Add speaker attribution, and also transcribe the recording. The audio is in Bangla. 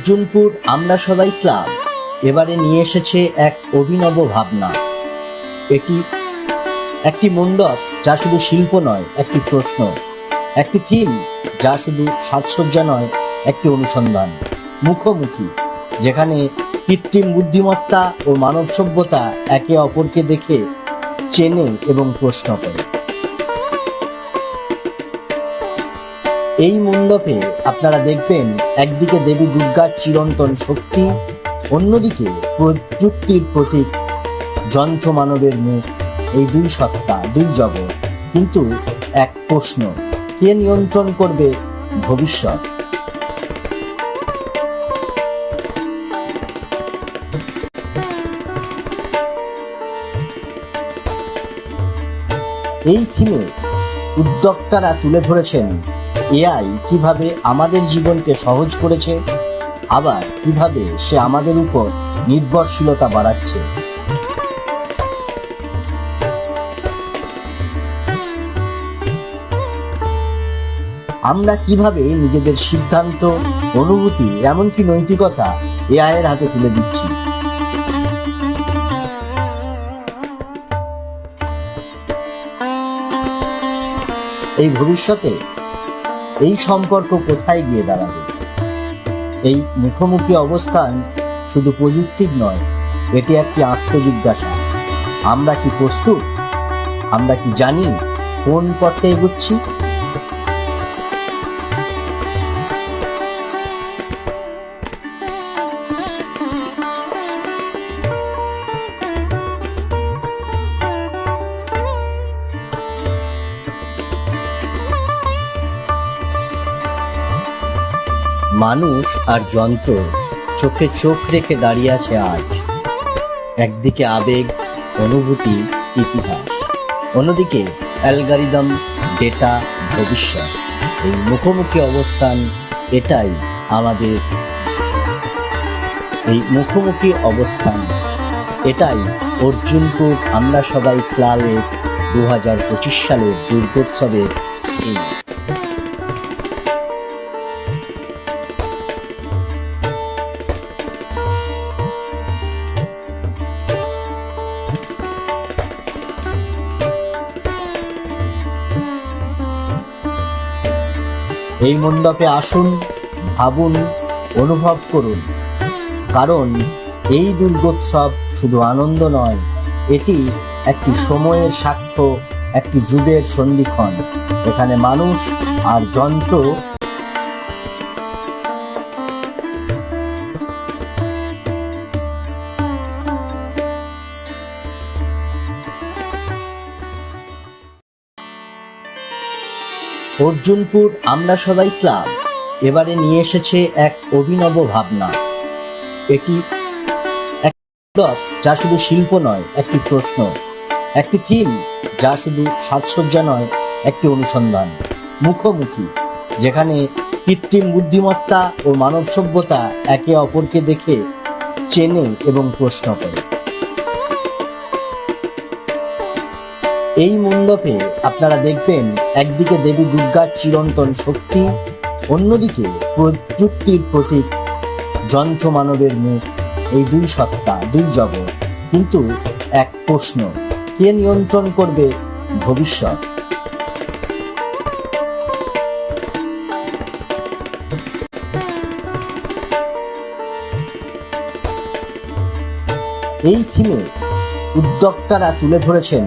Speaker 1: অর্জুনপুর আমরা সবাই ক্লাব। এবারে নিয়ে এসেছে এক অভিনব ভাবনা। এটি একটি মণ্ডপ, যা শুধু শিল্প নয়, একটি প্রশ্ন। একটি থিম, যা শুধু সাজসজ্জা নয়, একটি অনুসন্ধান। মুখোমুখি, যেখানে কৃত্রিম বুদ্ধিমত্তা ও মানব সভ্যতা একে অপরকে দেখে, চেনে এবং প্রশ্ন করে। এই মণ্ডপে আপনারা দেখবেন একদিকে দেবী দুর্গার চিরন্তন শক্তি, অন্যদিকে প্রযুক্তির প্রতীক, যন্ত্র মানবের মুখ, এই দুই সত্তা, দুই জগৎ। কিন্তু এক প্রশ্ন, কে নিয়ন্ত্রণ করবে ভবিষ্যৎ? এই থিমে উদ্যোক্তারা তুলে ধরেছেন এআই কীভাবে আমাদের জীবনকে সহজ করেছে, আবার কীভাবে সে আমাদের উপর নির্ভরশীলতা বাড়াচ্ছে। আমরা কীভাবে নিজেদের সিদ্ধান্ত, অনুভূতি, এমনকি নৈতিকতা এআই এর হাতে তুলে দিচ্ছি। এই ভবিষ্যতে এই সম্পর্ক কোথায় গিয়ে দাঁড়াবে? এই মুখোমুখি অবস্থান শুধু প্রযুক্তির নয়, এটি একটি আত্মজিজ্ঞাসা। আমরা কি প্রস্তুত? আমরা কি জানি কোন পথে এগুচ্ছি? মানুষ আর যন্ত্র চোখে চোখ রেখে দাঁড়িয়ে আছে আজ। একদিকে আবেগ, অনুভূতি, ইতিহাস। অন্যদিকে অ্যালগারিদম, ডেটা, ভবিষ্যৎ। এই মুখোমুখি অবস্থান এটাই আমাদের। এই মুখোমুখি অবস্থান এটাই অর্জুনপুর আমরা সবাই ক্লাবের দু হাজার পঁচিশ সালের দুর্গোৎসবের এই মণ্ডপে আসুন, ভাবুন, অনুভব করুন। কারণ এই দুর্গোৎসব শুধু আনন্দ নয়, এটি একটি সময়ের সাক্ষ্য একটি যুগের সন্ধিক্ষণ। এখানে মানুষ আর যন্ত্র অর্জুনপুর আমরা সবাই ক্লাব। এবারে নিয়ে এসেছে এক অভিনব ভাবনা। এটি যা শুধু শিল্প নয়, একটি প্রশ্ন। একটি থিম যা শুধু সাজসজ্জা নয়, একটি অনুসন্ধান। মুখোমুখি, যেখানে কৃত্রিম বুদ্ধিমত্তা ও মানব সভ্যতা একে অপরকে দেখে, চেনে এবং প্রশ্ন করে। এই মণ্ডপে আপনারা দেখবেন একদিকে দেবী দুর্গার চিরন্তন শক্তি, অন্যদিকে প্রযুক্তির প্রতীক যন্ত্র মানবের মুখ, এই দুই সত্তা, দুই জগৎ। কিন্তু এক প্রশ্ন, কে নিয়ন্ত্রণ করবে ভবিষ্যৎ? এই থিমে উদ্যোক্তারা তুলে ধরেছেন